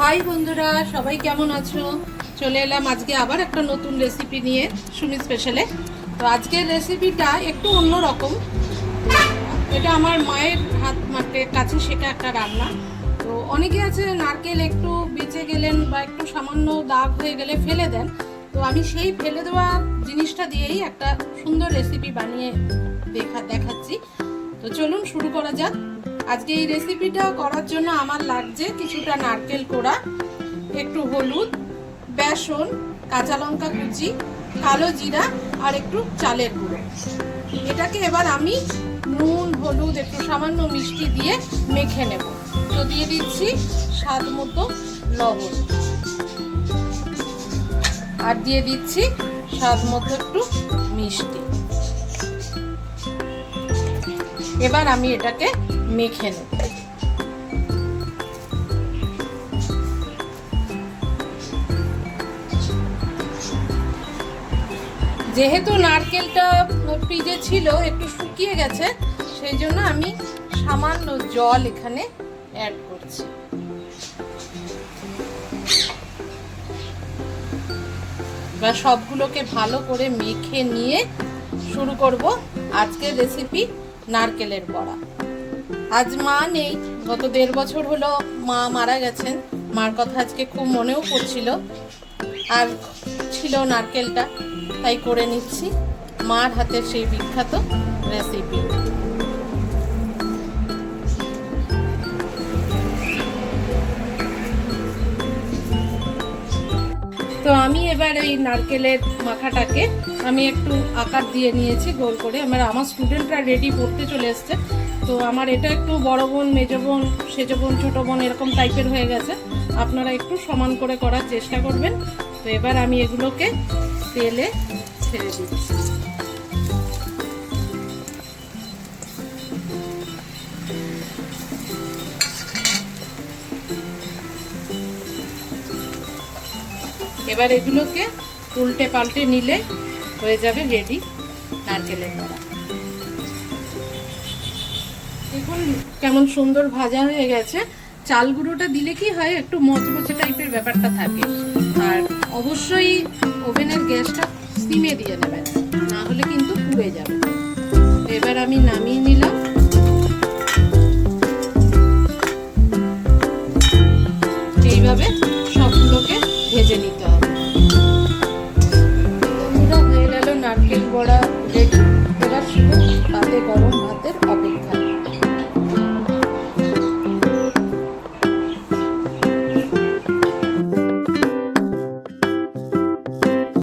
High বন্ধুরা, সবাই কেমন আছো? চলে এলাম আজকে আবার একটা নতুন রেসিপি নিয়ে, সুমি স্পেশালে তো আজকের রেসিপিটা একটু অন্যরকম। এটা আমার মায়ের হাত মাকে কাছে সেটা একটা রান্না। তো অনেকে আছে, নারকেল একটু বেঁচে গেলেন বা একটু সামান্য দাগ হয়ে গেলে ফেলে দেন। তো আমি সেই ফেলে দেওয়া জিনিসটা দিয়েই একটা সুন্দর রেসিপি বানিয়ে দেখা দেখাচ্ছি। তো চলুন শুরু করা যাক। আজকে এই রেসিপিটা করার জন্য আমার লাগছে কিছুটা নারকেল কোড়া, একটু হলুদ, বেসন, কাঁচা লঙ্কা কুচি, কালো জিরা আর একটু চালের গুঁড়ো। এটাকে এবার আমি নুন, হলুদ, একটু সামান্য মিষ্টি দিয়ে মেখে নেব। তো দিয়ে দিচ্ছি স্বাদ মতো লবণ। আর দিয়ে দিচ্ছি স্বাদ মতো একটু মিষ্টি। এবার আমি এটাকে মেখে নেব। যেহেতু নারকেলটা ফ্রিজে ছিল, একটু শুকিয়ে গেছে, সেই জন্য আমি সামান্য জল এখানে অ্যাড করছি। বা সবগুলোকে ভালো করে মেখে নিয়ে শুরু করব আজকের রেসিপি নারকেলের বড়া। আজ মা নেই। গত দেড় বছর হলো মা মারা গেছেন। মার কথা আজকে খুব মনেও পড়ছিল। আর ছিল নারকেলটা, তাই করে নিচ্ছি। মার হাতের সেই বিখ্যাত রেসিপি তো আমি এবার এই নারকেলের মাখাটাকে, আমি একটু আকার দিয়ে নিয়েছি, গোল করে। আমার আমার স্টুডেন্টরা রেডি পড়তে চলে এসছে। তো আমার এটা একটু বড় বোন, মেজ বোন, সেজ বোন, ছোটো বোন এরকম টাইপের হয়ে গেছে। আপনারা একটু সমান করে করার চেষ্টা করবেন। তো এবার আমি এগুলোকে তেলে ছেড়ে দিচ্ছি। এবার এগুলোকে উল্টে পাল্টে নিলে হয়ে যাবে রেডি নারকেলের বড়া দেখুন কেমন সুন্দর ভাজা হয়ে গেছে। চাল গুঁড়োটা দিলে কি হয়, একটু মচমচে টাইপের ব্যাপারটা থাকে। আর অবশ্যই ওভেনের গ্যাসটা সিমে দিয়ে নেবেন, না হলে কিন্তু পুড়ে যাবে। এবার আমি নামিয়ে নিলাম। এইভাবে সবগুলোকে ভেজে নিতে হবে। হয়ে গেল নারকেল বড়া, রেডি এবার শুধু তাতে গরম ভাতের অপেক্ষা।